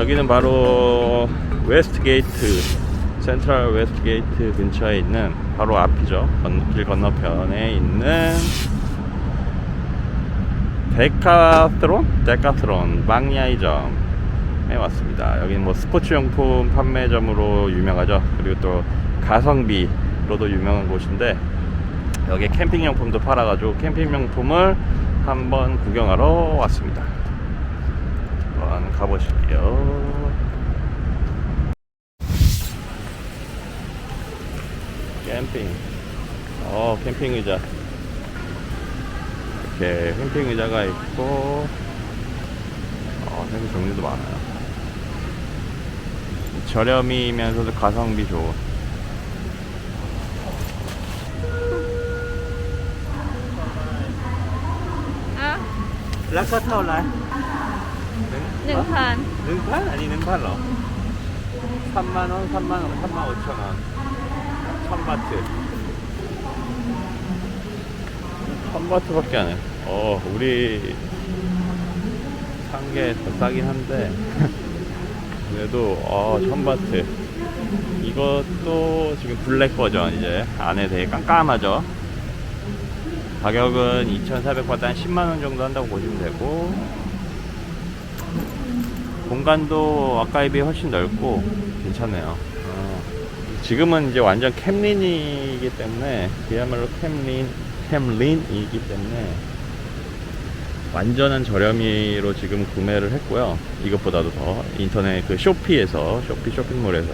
여기는 바로 웨스트 게이트, 센트럴 웨스트 게이트 근처에 있는 바로 앞이죠. 건- 길 건너편에 있는 데카트론? 데카트론 망야이점에 왔습니다. 여기는 뭐 스포츠 용품 판매점으로 유명하죠. 그리고 또 가성비로도 유명한 곳인데 여기에 캠핑 용품도 팔아가지고 캠핑 용품을 한번 구경하러 왔습니다. 한번 가보실게요. 캠핑. 어, 캠핑 의자. 이렇게 캠핑 의자가 있고, 어, 캠핑 종류도 많아요. 저렴이면서도 가성비 좋은.来，哥，套来。 หร่ หนึ่งพัน หนึ่งพันอันนี้หนึ่งพันเหรอสามพันสามพันสามพันโอชน천바트 천바트밖에 안 해. 어, 우리 산 게 더 싸긴 한데 그래도 어, 천바트 이것도 지금 블랙 버전 이제 안에 되게 깜깜하죠. 가격은 2,400바트 한 10만 원 정도 한다고 보시면 되고 공간도 아까에 비해 훨씬 넓고 괜찮네요. 어, 지금은 이제 완전 캠린이기 때문에 그야말로 캠린 캠린이기 때문에 완전한 저렴이로 지금 구매를 했고요. 이것보다도 더 인터넷 그 쇼피에서 쇼피 쇼핑몰에서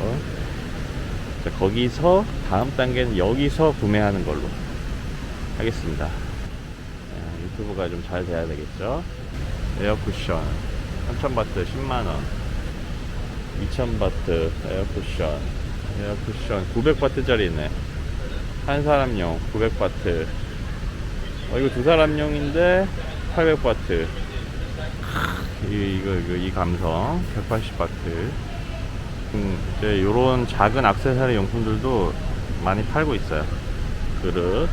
자, 거기서 다음 단계는 여기서 구매하는 걸로 하겠습니다. 아, 유튜브가 좀 잘 돼야 되겠죠. 에어쿠션 3000바트 10만원 2000바트 에어쿠션 에어쿠션 900바트짜리 있네. 한 사람용 900바트. 어 이거 두 사람용인데 800바트. 이, 이거, 이거 이 감성. 180바트. 음, 이제 요런 작은 악세사리 용품들도 많이 팔고 있어요. 그릇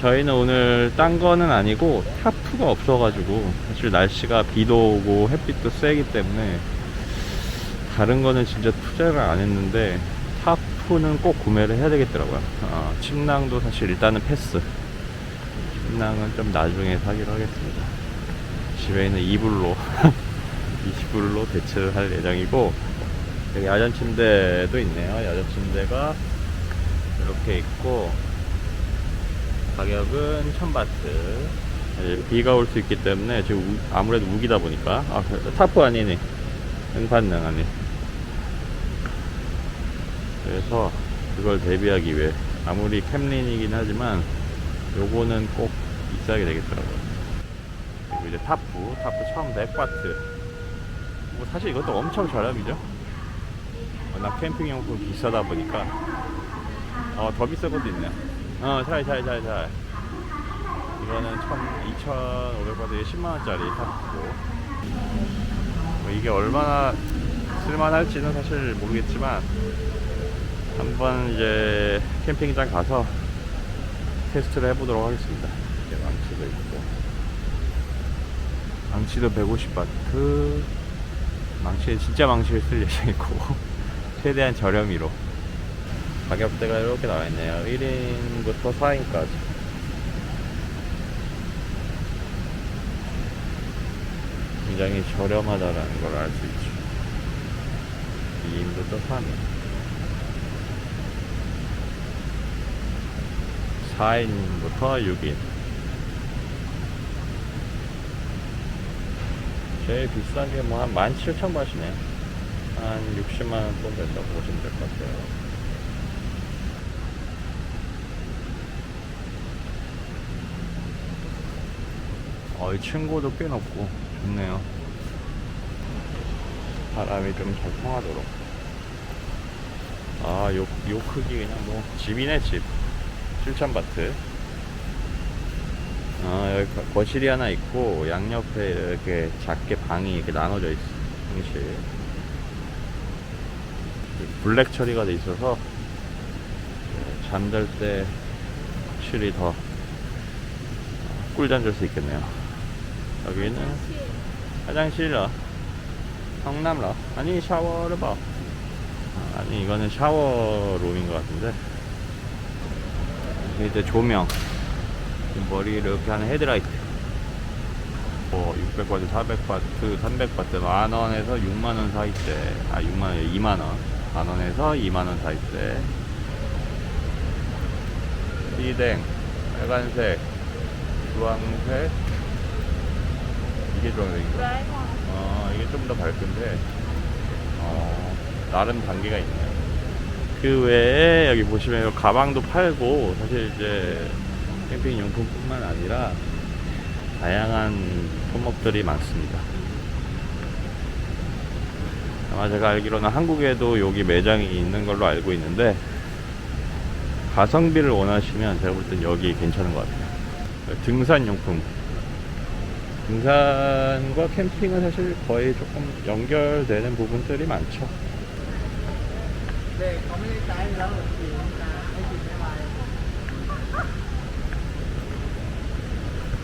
저희는 오늘 딴 거는 아니고 타프가 없어가지고 사실 날씨가 비도 오고 햇빛도 세기 때문에 다른 거는 진짜 투자를 안 했는데 타프는 꼭 구매를 해야 되겠더라고요. 어, 침낭도 사실 일단은 패스. 침낭은 좀 나중에 사기로 하겠습니다. 집에 있는 이불로 20불로 대체를 할 예정이고 여기 야전 침대도 있네요. 야전 침대가 이렇게 있고 가격은 1000바트. 이제 비가 올 수 있기 때문에 지금 우- 아무래도 우기다 보니까. 아 그- 타프 아니네. 응판능 아니. 그래서 그걸 대비하기 위해 아무리 캠린이긴 하지만 요거는 꼭 있어야 되겠더라고요. 그리고 이제 타프 타프 1100바트. 뭐 사실 이것도 엄청 저렴이죠? 워낙 캠핑용품 비싸다 보니까. 어 더 비싼 것도 있네 어 잘 잘 잘 잘. 이거는 2,500바트에 10만원짜리 타프고. 뭐 이게 얼마나 쓸만할지는 사실 모르겠지만 한번 이제 캠핑장 가서 테스트를 해보도록 하겠습니다. 이렇게 망치도 있고. 망치도 150바트. 망치에 진짜 망치를 쓸 예정이고. 최대한 저렴이로 가격대가 이렇게 나와 있네요. 1인부터 4인까지. 굉장히 저렴하다라는 걸 알 수 있죠. 2인부터 3인. 4인부터 6인. 제일 비싼 게 뭐 한 17,000바트네. 한 60만원 돈 된다고 보시면 될 것 같아요 어, 이 친구도 꽤 높고 좋네요. 바람이 좀 잘 통하도록. 아, 요, 요 크기 그냥 뭐 집이네 집. 7,000바트. 아, 여기 거- 거실이 하나 있고 양옆에 이렇게 작게 방이 이렇게 나눠져 있어. 형실. 블랙 처리가 돼 있어서 네, 잠잘 때 확실히 더 꿀잠 잘 수 있겠네요. 여기는 화장실, 어. 성남러 아니 샤워를 봐. 아니 이거는 샤워룸인 것 같은데. 이제 조명. 머리 이렇게 하는 헤드라이트. 뭐 600와트, 400와트, 300와트 만원에서 6만원 사이대. 아 6만원 2만원. 만원에서 2만원 사이대. 띠댕 빨간색 주황색 이게 주황색인가? 어, 이게 좀 더 밝은데, 어, 나름 단계가 있네요. 그 외에 여기 보시면 이 가방도 팔고, 사실 이제 캠핑 용품뿐만 아니라 다양한 품목들이 많습니다. 아마 제가 알기로는 한국에도 여기 매장이 있는 걸로 알고 있는데, 가성비를 원하시면 제가 볼 땐 여기 괜찮은 것 같아요. 등산용품. 등산과 캠핑은 사실 거의 조금 연결되는 부분들이 많죠.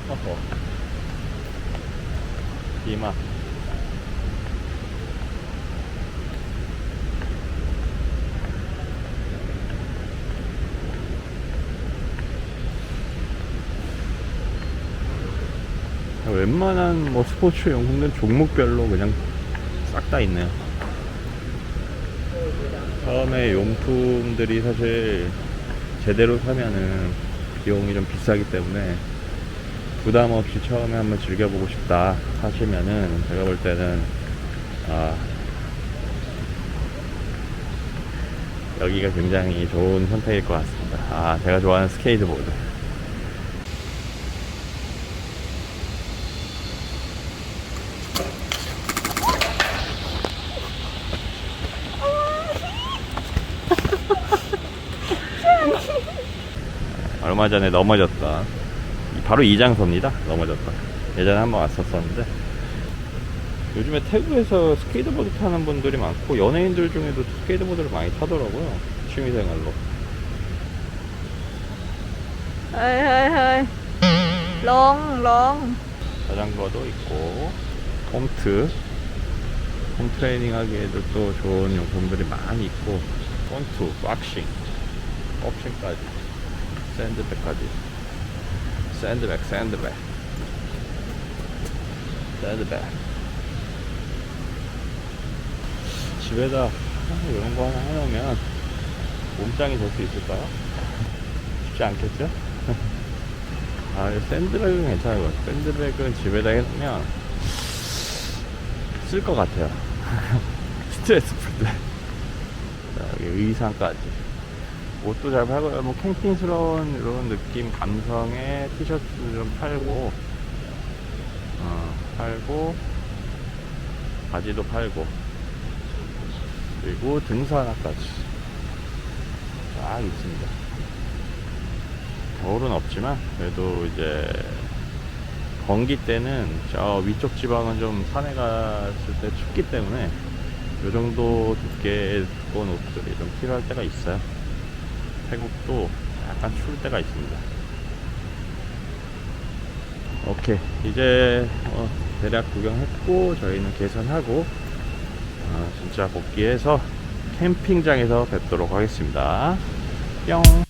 어허. 이마. 웬만한 뭐 스포츠 용품들 종목별로 그냥 싹 다 있네요. 처음에 용품들이 사실 제대로 사면은 비용이 좀 비싸기 때문에 부담 없이 처음에 한번 즐겨보고 싶다 하시면은 제가 볼 때는 아 여기가 굉장히 좋은 선택일 것 같습니다. 아 제가 좋아하는 스케이트보드. 얼마 전에 넘어졌다. 바로 이 장소입니다. 넘어졌다. 예전에 한번 왔었었는데. 요즘에 태국에서 스케이트보드 타는 분들이 많고 연예인들 중에도 스케이트보드를 많이 타더라고요. 취미생활로. 헤이헤이헤이. 롱롱 자전거도 있고 홈트. 홈 트레이닝 하기에도 또 좋은 용품들이 많이 있고 홈트 박싱 복싱까지. 샌드백까지 샌드백, 샌드백 샌드백 집에다 이런 거 하나 해놓으면 몸짱이 될 수 있을까요? 쉽지 않겠죠? 아, 이 샌드백은 괜찮은 것 같아요. 샌드백은 집에다 해놓으면 쓸 것 같아요. 스트레스 풀 때. 자, 여기 의상까지. 옷도 잘 팔고요. 뭐 캠핑스러운 이런 느낌, 감성의 티셔츠 좀 팔고, 어, 팔고, 바지도 팔고, 그리고 등산화까지. 쫙 있습니다. 겨울은 없지만 그래도 이제 건기 때는 저 위쪽 지방은 좀 산에 갔을 때 춥기 때문에 이 정도 두께 두꺼운 옷들이 좀 필요할 때가 있어요. 태국도 약간 추울 때가 있습니다. 오케이 이제 어, 대략 구경했고 저희는 계산하고 어, 진짜 복귀해서 캠핑장에서 뵙도록 하겠습니다. 뿅.